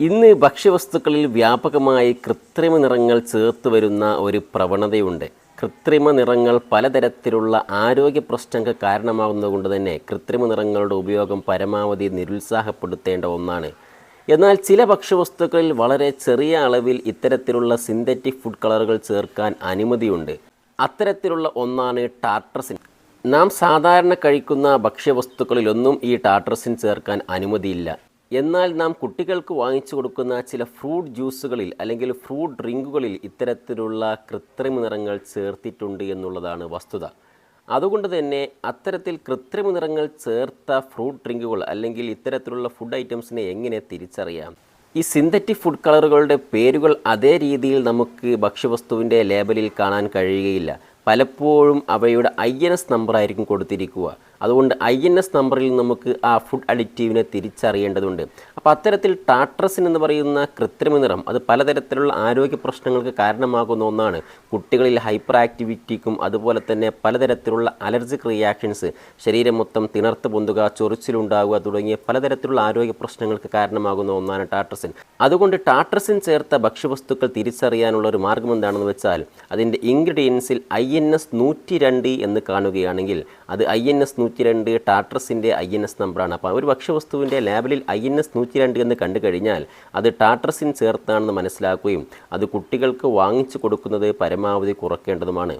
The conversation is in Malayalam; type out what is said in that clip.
ഇന്ന് ഭക്ഷ്യവസ്തുക്കളിൽ വ്യാപകമായി കൃത്രിമ നിറങ്ങൾ ചേർത്ത് വരുന്ന ഒരു പ്രവണതയുണ്ട്. കൃത്രിമ നിറങ്ങൾ പലതരത്തിലുള്ള ആരോഗ്യ പ്രശ്നങ്ങൾക്ക് കാരണമാകുന്നതുകൊണ്ട് തന്നെ കൃത്രിമ നിറങ്ങളുടെ ഉപയോഗം പരമാവധി നിരുത്സാഹപ്പെടുത്തേണ്ട ഒന്നാണ്. എന്നാൽ ചില ഭക്ഷ്യവസ്തുക്കളിൽ വളരെ ചെറിയ അളവിൽ ഇത്തരത്തിലുള്ള സിന്തറ്റിക് ഫുഡ് കളറുകൾ ചേർക്കാൻ അനുമതിയുണ്ട്. അത്തരത്തിലുള്ള ഒന്നാണ് ടാട്രസിൻ. നാം സാധാരണ കഴിക്കുന്ന ഭക്ഷ്യവസ്തുക്കളിലൊന്നും ഈ ടാട്രസിൻ ചേർക്കാൻ അനുമതിയില്ല. എന്നാൽ നാം കുട്ടികൾക്ക് വാങ്ങിച്ചു കൊടുക്കുന്ന ചില ഫ്രൂട്ട് ജ്യൂസുകളിൽ അല്ലെങ്കിൽ ഫ്രൂട്ട് ഡ്രിങ്കുകളിൽ ഇത്തരത്തിലുള്ള കൃത്രിമ നിറങ്ങൾ ചേർത്തിട്ടുണ്ട് എന്നുള്ളതാണ് വസ്തുത. അതുകൊണ്ട് തന്നെ അത്തരത്തിൽ കൃത്രിമ നിറങ്ങൾ ചേർത്ത ഫ്രൂട്ട് ഡ്രിങ്കുകൾ അല്ലെങ്കിൽ ഇത്തരത്തിലുള്ള ഫുഡ് ഐറ്റംസിനെ എങ്ങനെ തിരിച്ചറിയാം? ഈ സിന്തറ്റിക് ഫുഡ് കളറുകളുടെ പേരുകൾ അതേ രീതിയിൽ നമുക്ക് ഭക്ഷ്യവസ്തുവിന്റെ ലേബലിൽ കാണാൻ കഴിയുകയില്ല. പലപ്പോഴും അവയുടെ ഐ എൻ എസ് നമ്പറായിരിക്കും കൊടുത്തിരിക്കുക. അതുകൊണ്ട് ഐ എൻ എസ് നമ്പറിൽ നമുക്ക് ആ ഫുഡ് അഡിക്റ്റീവിനെ തിരിച്ചറിയേണ്ടതുണ്ട്. അപ്പോൾ അത്തരത്തിൽ ടാട്രസിൻ എന്ന് പറയുന്ന കൃത്രിമ നിറം അത് പലതരത്തിലുള്ള ആരോഗ്യ പ്രശ്നങ്ങൾക്ക് കാരണമാകുന്ന ഒന്നാണ്. കുട്ടികളിൽ ഹൈപ്പർ ആക്ടിവിറ്റിക്കും അതുപോലെ തന്നെ പലതരത്തിലുള്ള അലർജിക് റിയാക്ഷൻസ് ശരീരം മൊത്തം തിണർത്ത് പൊന്തുക ചൊറിച്ചിലുണ്ടാകുക തുടങ്ങിയ പലതരത്തിലുള്ള ആരോഗ്യ പ്രശ്നങ്ങൾക്ക് കാരണമാകുന്ന ഒന്നാണ് ടാട്രസിൻ. അതുകൊണ്ട് ടാട്രസിൻ ചേർത്ത ഭക്ഷ്യവസ്തുക്കൾ തിരിച്ചറിയാനുള്ള ഒരു മാർഗം എന്താണെന്ന് വെച്ചാൽ അതിന്റെ ഇൻഗ്രീഡിയൻസിൽ ഐ എൻ എസ് നൂറ്റി രണ്ട് എന്ന് കാണുകയാണെങ്കിൽ അത് ഐ എൻ എസ് നൂറ്റി രണ്ട് ടാട്രസിന്റെ ഐ എൻ എസ് നമ്പറാണ്. അപ്പോൾ ഒരു ഭക്ഷ്യവസ്തുവിന്റെ ലേബലിൽ ഐ എൻ എസ് നൂറ്റി രണ്ട് എന്ന് കണ്ടു കഴിഞ്ഞാൽ അത് ടാട്രസിൻ ചേർത്താണെന്ന് മനസ്സിലാക്കുകയും അത് കുട്ടികൾക്ക് വാങ്ങിച്ചു കൊടുക്കുന്നത് പരമാവധി കുറയ്ക്കേണ്ടതുമാണ്